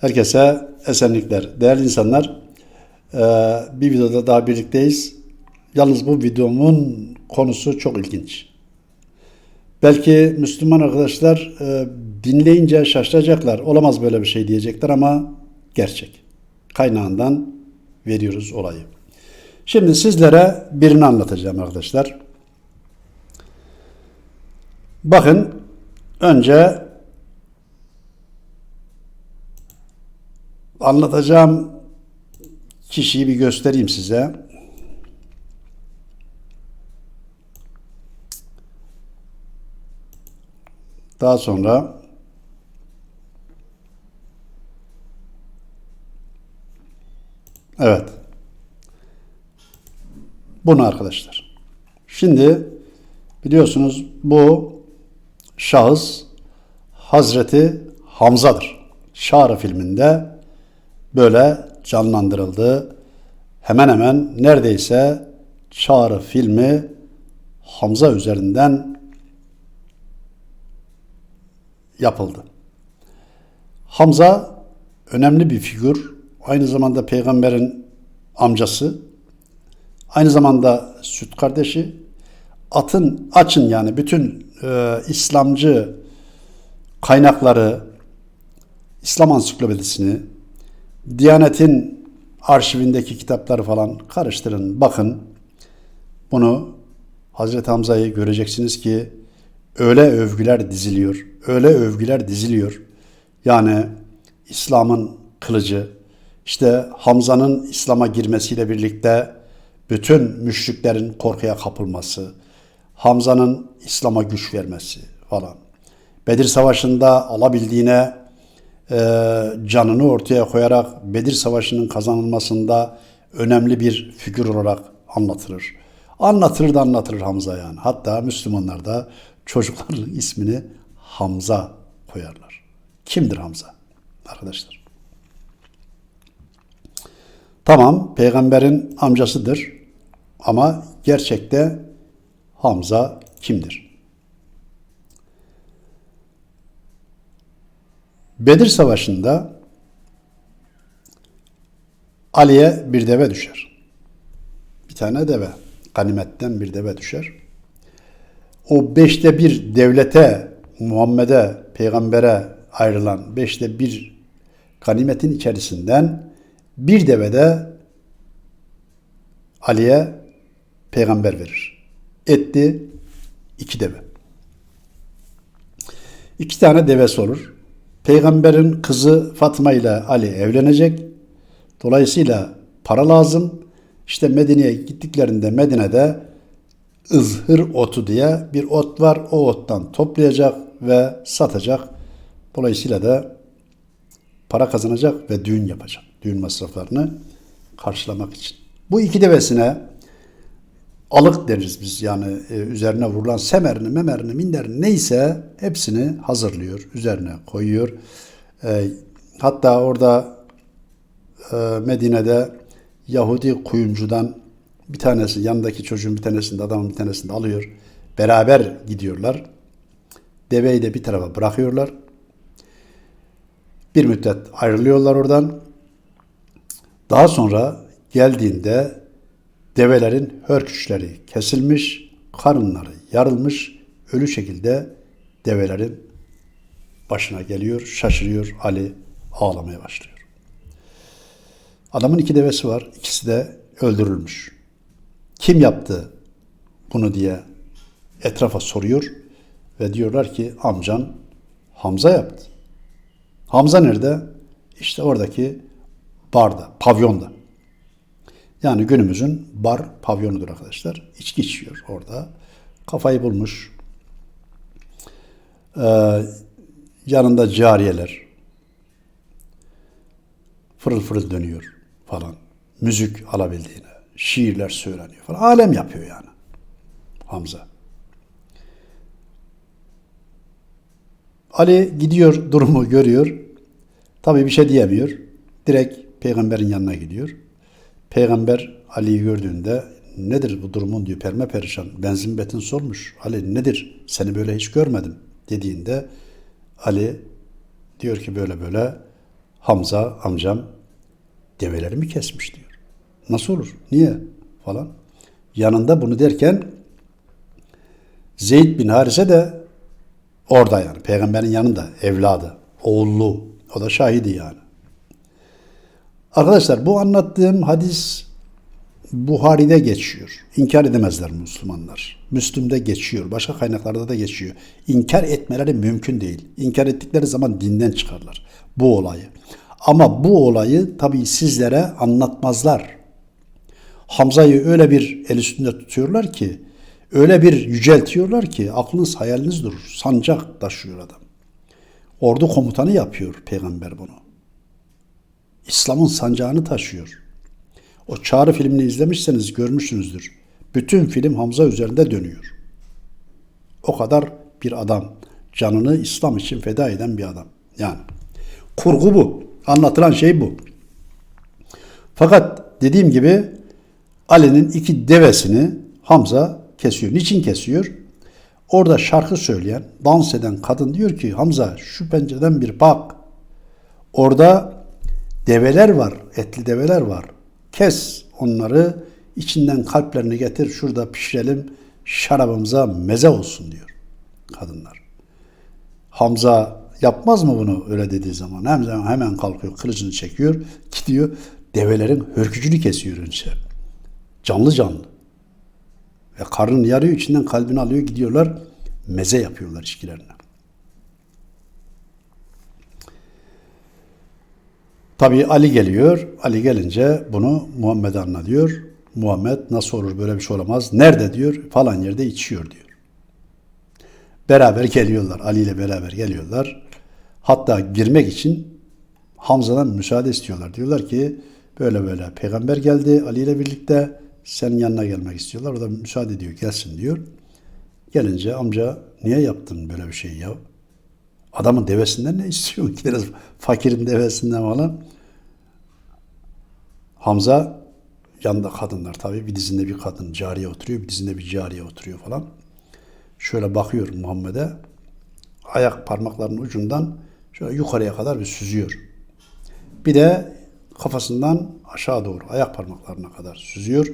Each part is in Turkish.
Herkese esenlikler. Değerli insanlar, e, bir videoda daha birlikteyiz. Yalnız bu videomun konusu çok ilginç. Belki Müslüman arkadaşlar e, dinleyince şaşıracaklar. Olamaz böyle bir şey diyecekler ama gerçek. Kaynağından veriyoruz olayı. Şimdi sizlere birini anlatacağım arkadaşlar. Bakın önce anlatacağım kişiyi bir göstereyim size. Daha sonra Evet. Bunu arkadaşlar. Şimdi biliyorsunuz bu şahıs Hazreti Hamza'dır. Şarı filminde böyle canlandırıldı. Hemen hemen neredeyse Çağrı filmi Hamza üzerinden yapıldı. Hamza önemli bir figür. Aynı zamanda peygamberin amcası. Aynı zamanda süt kardeşi. Atın, açın yani bütün e, İslamcı kaynakları, İslam ansiklopedisini, Diyanet'in arşivindeki kitapları falan karıştırın, bakın. Bunu Hazreti Hamza'yı göreceksiniz ki öyle övgüler diziliyor, öyle övgüler diziliyor. Yani İslam'ın kılıcı, işte Hamza'nın İslam'a girmesiyle birlikte bütün müşriklerin korkuya kapılması, Hamza'nın İslam'a güç vermesi falan. Bedir Savaşı'nda alabildiğine canını ortaya koyarak Bedir Savaşı'nın kazanılmasında önemli bir figür olarak anlatılır. Anlatır da anlatır Hamza yani. Hatta Müslümanlar da çocukların ismini Hamza koyarlar. Kimdir Hamza? Arkadaşlar. Tamam peygamberin amcasıdır ama gerçekte Hamza kimdir? Bedir Savaşı'nda Ali'ye bir deve düşer. Bir tane deve. Ganimetten bir deve düşer. O beşte bir devlete, Muhammed'e, peygambere ayrılan beşte bir ganimetin içerisinden bir deve de Ali'ye peygamber verir. Etti iki deve. İki tane devesi olur. Peygamberin kızı Fatma ile Ali evlenecek. Dolayısıyla para lazım. İşte Medine'ye gittiklerinde Medine'de ızhır otu diye bir ot var. O ottan toplayacak ve satacak. Dolayısıyla da para kazanacak ve düğün yapacak. Düğün masraflarını karşılamak için. Bu iki devesine alık deriz biz yani e, üzerine vurulan semerini, memerini, minderini neyse hepsini hazırlıyor, üzerine koyuyor. E, hatta orada e, Medine'de Yahudi kuyumcudan bir tanesi, yanındaki çocuğun bir tanesini de adamın bir tanesini de alıyor. Beraber gidiyorlar. Deveyi de bir tarafa bırakıyorlar. Bir müddet ayrılıyorlar oradan. Daha sonra geldiğinde develerin hörküşleri kesilmiş, karınları yarılmış, ölü şekilde develerin başına geliyor, şaşırıyor, Ali ağlamaya başlıyor. Adamın iki devesi var, ikisi de öldürülmüş. Kim yaptı bunu diye etrafa soruyor ve diyorlar ki amcan Hamza yaptı. Hamza nerede? İşte oradaki barda, pavyonda. Yani günümüzün bar pavyonudur arkadaşlar. İçki içiyor orada. Kafayı bulmuş. Ee, yanında cariyeler. Fırıl fırıl dönüyor falan. Müzik alabildiğine. Şiirler söyleniyor falan. Alem yapıyor yani. Hamza. Ali gidiyor durumu görüyor. Tabii bir şey diyemiyor. Direkt peygamberin yanına gidiyor. Peygamber Ali'yi gördüğünde nedir bu durumun diyor perme perişan. Benzin betin sormuş. Ali nedir? Seni böyle hiç görmedim dediğinde Ali diyor ki böyle böyle Hamza amcam develerimi kesmiş diyor. Nasıl olur? Niye? Falan. Yanında bunu derken Zeyd bin Harise de orada yani. Peygamberin yanında. Evladı. Oğullu. O da şahidi yani. Arkadaşlar bu anlattığım hadis Buhari'de geçiyor. İnkar edemezler Müslümanlar. Müslüm'de geçiyor. Başka kaynaklarda da geçiyor. İnkar etmeleri mümkün değil. İnkar ettikleri zaman dinden çıkarlar. Bu olayı. Ama bu olayı tabii sizlere anlatmazlar. Hamza'yı öyle bir el üstünde tutuyorlar ki, öyle bir yüceltiyorlar ki aklınız hayaliniz durur. Sancak taşıyor adam. Ordu komutanı yapıyor peygamber bunu. İslam'ın sancağını taşıyor. O Çağrı filmini izlemişseniz görmüşsünüzdür. Bütün film Hamza üzerinde dönüyor. O kadar bir adam. Canını İslam için feda eden bir adam. Yani kurgu bu. Anlatılan şey bu. Fakat dediğim gibi Ali'nin iki devesini Hamza kesiyor. Niçin kesiyor? Orada şarkı söyleyen, dans eden kadın diyor ki Hamza şu pencereden bir bak. Orada develer var, etli develer var. Kes onları, içinden kalplerini getir, şurada pişirelim, şarabımıza meze olsun diyor kadınlar. Hamza yapmaz mı bunu öyle dediği zaman? Hemen, hemen kalkıyor, kılıcını çekiyor, gidiyor, develerin hörkücünü kesiyor önce. Canlı canlı. Ve karnını yarıyor, içinden kalbini alıyor, gidiyorlar, meze yapıyorlar içkilerine. Tabii Ali geliyor. Ali gelince bunu Muhammed'e anlatıyor. Muhammed nasıl olur böyle bir şey olamaz. Nerede diyor? Falan yerde içiyor diyor. Beraber geliyorlar. Ali ile beraber geliyorlar. Hatta girmek için Hamza'dan müsaade istiyorlar. Diyorlar ki böyle böyle peygamber geldi Ali ile birlikte senin yanına gelmek istiyorlar. O da müsaade ediyor gelsin diyor. Gelince amca niye yaptın böyle bir şey ya? Adamın devesinden ne istiyorsun? Gideriz fakirin devesinden falan. Hamza yanında kadınlar tabii. Bir dizinde bir kadın cariye oturuyor. Bir dizinde bir cariye oturuyor falan. Şöyle bakıyor Muhammed'e. Ayak parmaklarının ucundan şöyle yukarıya kadar bir süzüyor. Bir de kafasından aşağı doğru ayak parmaklarına kadar süzüyor.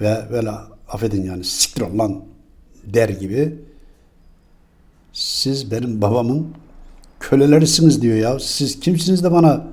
Ve böyle affedin yani siktir ol lan der gibi siz benim babamın kölelerisiniz diyor ya. Siz kimsiniz de bana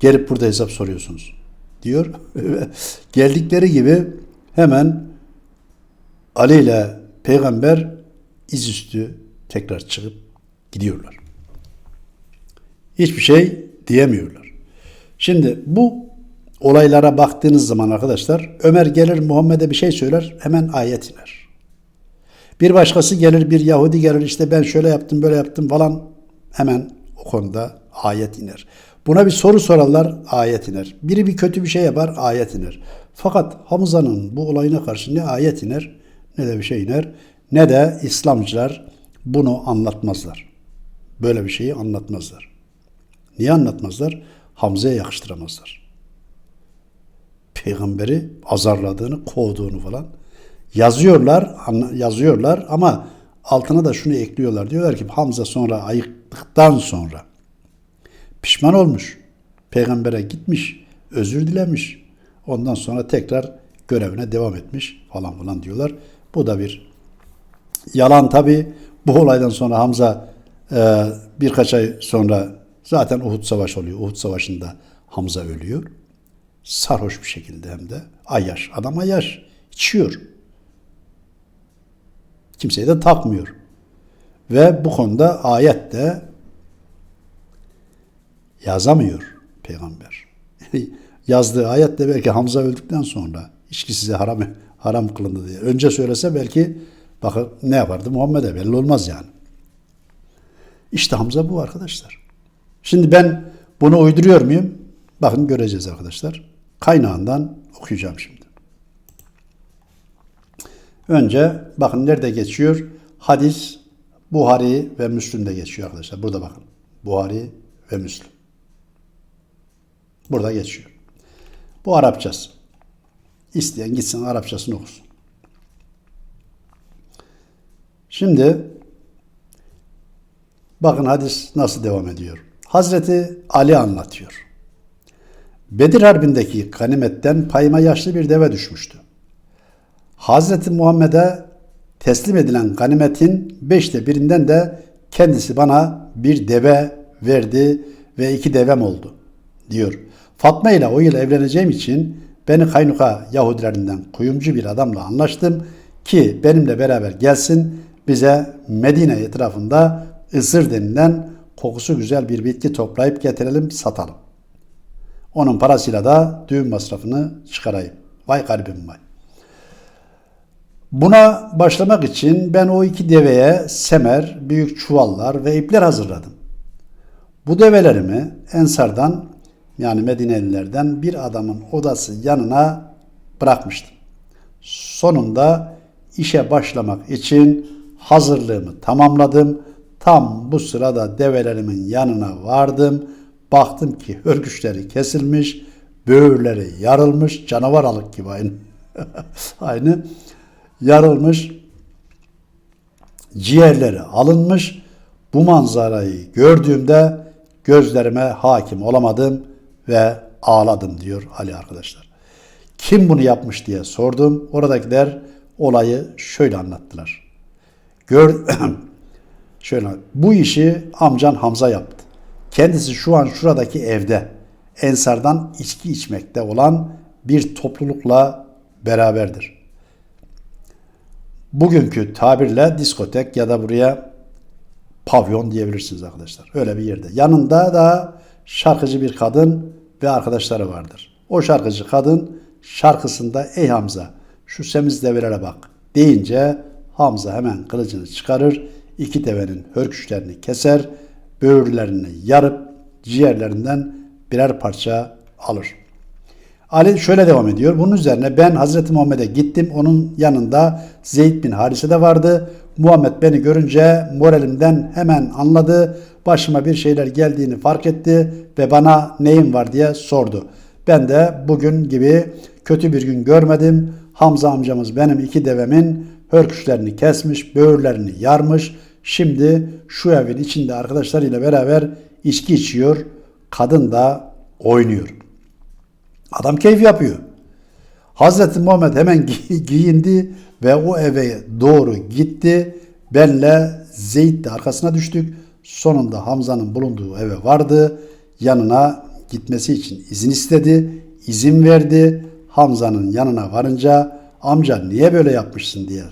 gelip burada hesap soruyorsunuz diyor. Geldikleri gibi hemen Ali ile peygamber izüstü tekrar çıkıp gidiyorlar. Hiçbir şey diyemiyorlar. Şimdi bu olaylara baktığınız zaman arkadaşlar Ömer gelir Muhammed'e bir şey söyler hemen ayet iner. Bir başkası gelir bir Yahudi gelir işte ben şöyle yaptım böyle yaptım falan hemen o konuda ayet iner. Buna bir soru sorarlar ayet iner. Biri bir kötü bir şey yapar ayet iner. Fakat Hamza'nın bu olayına karşı ne ayet iner ne de bir şey iner ne de İslamcılar bunu anlatmazlar. Böyle bir şeyi anlatmazlar. Niye anlatmazlar? Hamza'ya yakıştıramazlar. Peygamberi azarladığını, kovduğunu falan yazıyorlar, yazıyorlar ama altına da şunu ekliyorlar. Diyorlar ki Hamza sonra ayıktıktan sonra pişman olmuş. Peygambere gitmiş, özür dilemiş. Ondan sonra tekrar görevine devam etmiş falan falan diyorlar. Bu da bir yalan tabi. Bu olaydan sonra Hamza e, birkaç ay sonra zaten Uhud Savaşı oluyor. Uhud Savaşı'nda Hamza ölüyor. Sarhoş bir şekilde hem de. Ayyaş. Adam ayyaş. içiyor. Kimseyi de takmıyor. Ve bu konuda ayette yazamıyor peygamber. Yazdığı ayette belki Hamza öldükten sonra içki size haram haram kılındı diye. Önce söylese belki bakın ne yapardı Muhammed'e belli olmaz yani. İşte Hamza bu arkadaşlar. Şimdi ben bunu uyduruyor muyum? Bakın göreceğiz arkadaşlar. Kaynağından okuyacağım şimdi. Önce bakın nerede geçiyor? Hadis Buhari ve Müslüm'de geçiyor arkadaşlar. Burada bakın. Buhari ve Müslüm. Burada geçiyor. Bu Arapçası. İsteyen gitsin Arapçasını okusun. Şimdi bakın hadis nasıl devam ediyor. Hazreti Ali anlatıyor. Bedir Harbi'ndeki ganimetten payıma yaşlı bir deve düşmüştü. Hazreti Muhammed'e teslim edilen ganimetin beşte birinden de kendisi bana bir deve verdi ve iki devem oldu diyor. Fatma ile o yıl evleneceğim için beni Kaynuka Yahudilerinden kuyumcu bir adamla anlaştım ki benimle beraber gelsin bize Medine etrafında ısır denilen kokusu güzel bir bitki toplayıp getirelim satalım. Onun parasıyla da düğün masrafını çıkarayım. Vay garibim vay. Buna başlamak için ben o iki deveye semer, büyük çuvallar ve ipler hazırladım. Bu develerimi Ensar'dan yani Medinelilerden bir adamın odası yanına bırakmıştım. Sonunda işe başlamak için hazırlığımı tamamladım. Tam bu sırada develerimin yanına vardım. Baktım ki hörgüçleri kesilmiş, böğürleri yarılmış, canavar alık gibi aynı. aynı yarılmış, ciğerleri alınmış. Bu manzarayı gördüğümde gözlerime hakim olamadım ve ağladım diyor Ali arkadaşlar. Kim bunu yapmış diye sordum. Oradakiler olayı şöyle anlattılar. Gör şöyle bu işi amcan Hamza yaptı. Kendisi şu an şuradaki evde Ensar'dan içki içmekte olan bir toplulukla beraberdir. Bugünkü tabirle diskotek ya da buraya pavyon diyebilirsiniz arkadaşlar. Öyle bir yerde. Yanında da şarkıcı bir kadın ve arkadaşları vardır. O şarkıcı kadın şarkısında ey Hamza şu semiz develere bak deyince Hamza hemen kılıcını çıkarır, iki devenin hörküşlerini keser, böğürlerini yarıp ciğerlerinden birer parça alır. Ali şöyle devam ediyor. Bunun üzerine ben Hazreti Muhammed'e gittim. Onun yanında Zeyd bin Harise de vardı. Muhammed beni görünce moralimden hemen anladı. Başıma bir şeyler geldiğini fark etti ve bana neyim var diye sordu. Ben de bugün gibi kötü bir gün görmedim. Hamza amcamız benim iki devemin hörküşlerini kesmiş, böğürlerini yarmış. Şimdi şu evin içinde arkadaşlarıyla beraber içki içiyor. Kadın da oynuyor. Adam keyif yapıyor. Hazreti Muhammed hemen gi- giyindi ve o eve doğru gitti. Benle Zeyd de arkasına düştük. Sonunda Hamza'nın bulunduğu eve vardı. Yanına gitmesi için izin istedi. İzin verdi. Hamza'nın yanına varınca amca niye böyle yapmışsın diye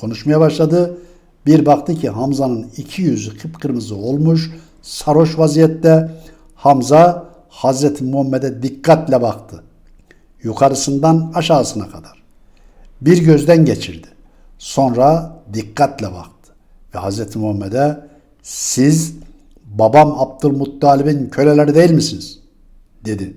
konuşmaya başladı. Bir baktı ki Hamza'nın iki yüzü kıpkırmızı olmuş, sarhoş vaziyette. Hamza Hazreti Muhammed'e dikkatle baktı. Yukarısından aşağısına kadar. Bir gözden geçirdi. Sonra dikkatle baktı. Ve Hazreti Muhammed'e siz babam Abdülmuttalib'in köleleri değil misiniz? dedi.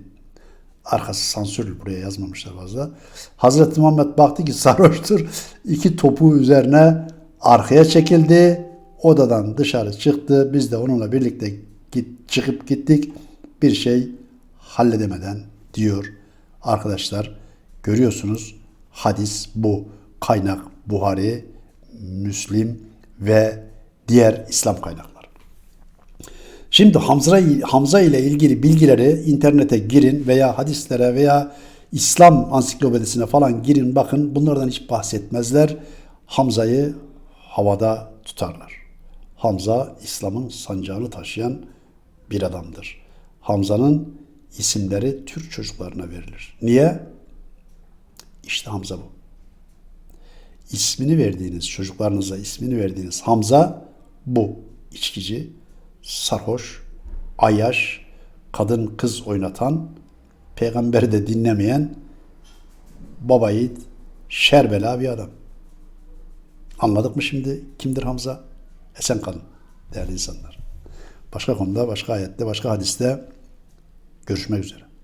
Arkası sansür buraya yazmamışlar fazla. Hazreti Muhammed baktı ki sarhoştur. İki topu üzerine arkaya çekildi. Odadan dışarı çıktı. Biz de onunla birlikte git, çıkıp gittik. Bir şey halledemeden diyor arkadaşlar. Görüyorsunuz hadis bu. Kaynak Buhari, Müslim ve diğer İslam kaynakları. Şimdi Hamza, Hamza ile ilgili bilgileri internete girin veya hadislere veya İslam ansiklopedisine falan girin bakın bunlardan hiç bahsetmezler. Hamza'yı havada tutarlar. Hamza İslam'ın sancağını taşıyan bir adamdır. Hamza'nın isimleri Türk çocuklarına verilir. Niye? İşte Hamza bu. İsmini verdiğiniz, çocuklarınıza ismini verdiğiniz Hamza bu. İçkici, sarhoş, ayaş, kadın kız oynatan, peygamberi de dinlemeyen, baba şerbela bir adam. Anladık mı şimdi kimdir Hamza? Esen kalın değerli insanlar. Başka konuda, başka ayette, başka hadiste görüşmek üzere.